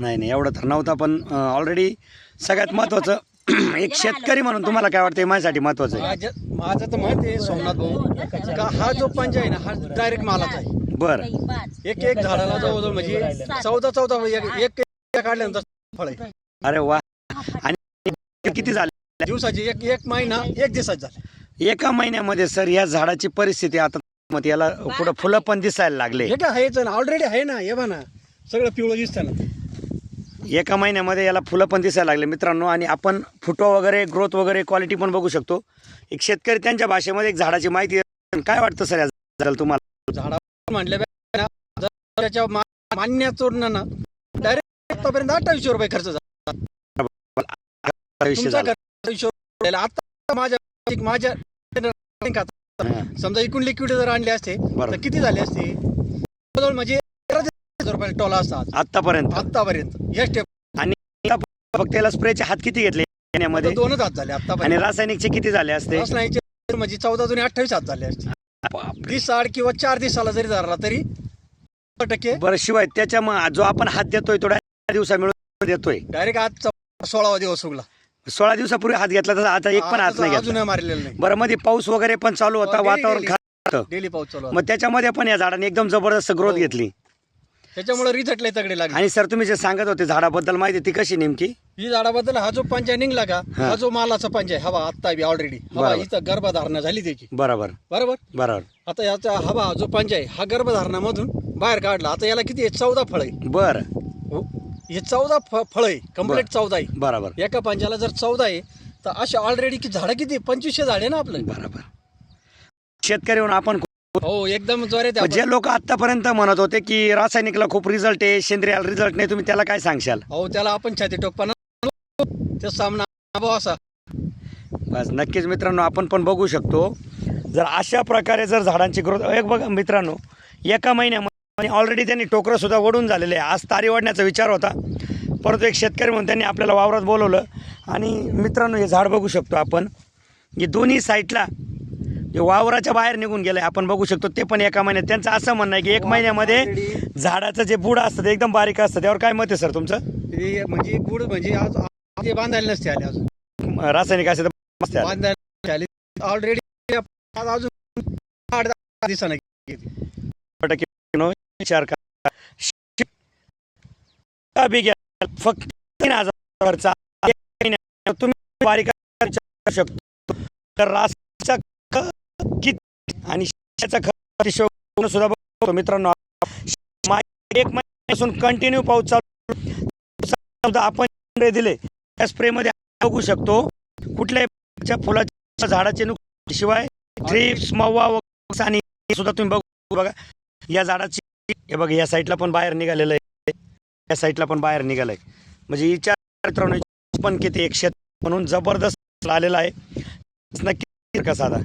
नाही नाही एवढं तर नव्हता पण ऑलरेडी सगळ्यात महत्त्वाचं एक शेतकरी म्हणून तुम्हाला काय वाटतं हे माझ्यासाठी महत्त्वाचं आहे? माझं माझं तर माहिती आहे सोमनाथ भाऊ का हा जो पंजा आहे ना हा डायरेक्ट मालाचा आहे. बरं. एक एक झाडाला जवळजवळ म्हणजे चौदा चौदा एक एक एक काढल्यानंतर फळ आहे. अरे वा. आणि किती झाले? दिवसाची एक एक महिना एक दिवसात झाले. एका महिन्यामध्ये सर या झाडाची परिस्थिती आता मग याला पुढं फुलं पण दिसायला लागले. हे काय आहेच ना ऑलरेडी आहे ना हे ना सगळं पिवळं दिसतं ना. एका महिन्यामध्ये याला फुलं पण दिसायला लागले मित्रांनो आणि आपण फुटो वगैरे ग्रोथ वगैरे क्वालिटी पण बघू शकतो एक शेतकरी त्यांच्या भाषेमध्ये एक झाडाची माहिती. काय वाटतं सर या तुम्हाला झाडा मान्य चोरणं ना डायरेक्ट आतापर्यंत अठ्ठावीसशे रुपये खर्च झाला. आता माझ्या माझ्या समजा एकूण लिक्विड जर आणले असते. तर किती झाले असते म्हणजे टोला असतात. आतापर्यंत आतापर्यंत या स्टेप फक्त याला स्प्रेचे हात किती घेतले महिन्यामध्ये दोनच हात झाले आणि आतापर्यंत रासायनिकचे किती झाले असते? रसनाईचे म्हणजे चौदा दोन्ही अठ्ठावीस हात झाले असते. बापरे. वीस आड किंवा चार दिवसाला जरी धरला तरी शंभर टक्के बरं शिवाय त्याच्या मग जो आपण हात देतोय थोड्या दिवसा मिळून देतोय. डायरेक्ट आज सोळावा दिवस उगला. सोळा दिवसापूर्वी हात घेतला तर आता एक पण हात नाही अजून मारलेला नाही. बरं मध्ये पाऊस वगैरे पण चालू होता हो, वातावरण daily. खराब होतं. डेली पाऊस चालू मग त्याच्यामध्ये पण या झाडाने एकदम जबरदस्त ग्रोथ हो. घेतली. त्याच्यामुळे रिझल्ट लय तगडे लागले. आणि सर तुम्ही जे सांगत होते झाडाबद्दल माहिती ती कशी नेमकी? ही झाडाबद्दल हा जो पंचा निघला का हा. हा जो मालाचा पंचा आहे हवा आत्ता बी ऑलरेडी हवा बरोबर. इथं गर्भधारणा झाली त्याची. बरोबर. बरोबर? बरोबर. आता याचा हवा जो पंचा आहे हा गर्भधारणामधून बाहेर काढला. आता याला किती आहे? चौदा फळ आहे. बर. हो. हे चौदा फळ आहे. कंप्लीट चौदा आहे. बरोबर. एका पंचाला जर चौदा आहे तर अशा ऑलरेडी की झाडं किती? पंचवीसशे झाडे ना आपलं? बरोबर. शेतकरी म्हणून आपण हो एकदम जोरात आहे जे लोक आतापर्यंत म्हणत होते की रासायनिकला खूप रिझल्ट आहे सेंद्रियाला रिझल्ट नाही तुम्ही त्याला काय सांगशाल. हो त्याला आपण छाती टोकपाना ते सामना असा. बस नक्कीच मित्रांनो आपण पण बघू शकतो. जर अशा प्रकारे जर झाडांची ग्रोथ एक बघा मित्रांनो एका महिन्यामध्ये ऑलरेडी त्यांनी टोकरं सुद्धा ओढून झालेले आहे. आज तारी वाढण्याचा विचार होता. परंतु एक शेतकरी म्हणून त्यांनी आपल्याला वावरात बोलवलं. आणि मित्रांनो हे झाड बघू शकतो आपण. हे दोन्ही साईडला जे वावराच्या बाहेर निघून गेलं आपण बघू शकतो ते पण एका महिन्यात. त्यांचं असं म्हणणं आहे की एक महिन्यामध्ये झाडाचं जे बुड असतं ते एकदम बारीक असतं. त्यावर काय मत आहे सर तुमचं? हे म्हणजे पुढ म्हणजे आज आज ते बांधायला नसते आले अजून. रासायनिक. बांधायला आले. ऑलरेडी अजून आठ दहा दिवसानं टक्के नो विचार करा. शिक्का बी घ्या फक्त तीन हजारचा एक महिन्यात तुम्ही बारीक करू शकतो. तर किती आणि शेणाचा सुद्धा बघतो मित्रांनो. एक महिन्यापासून कंटिन्यू पाऊस चालू आपण स्प्रे दिले त्या स्प्रेमध्ये बघू शकतो कुठल्याही फुलाच्या झाडाचे नुकसान शिवाय थ्रिप्स मव्वा वगैरे आणि सुद्धा तुम्ही बघू बघा. या झाडाची हे बघा या साईडला पण बाहेर निघालेलं आहे. या साईडला पण बाहेर निघालंय. म्हणजे विचार मित्रांनो पण किती एक शेत म्हणून जबरदस्त आलेला आहे. नक्की का साधा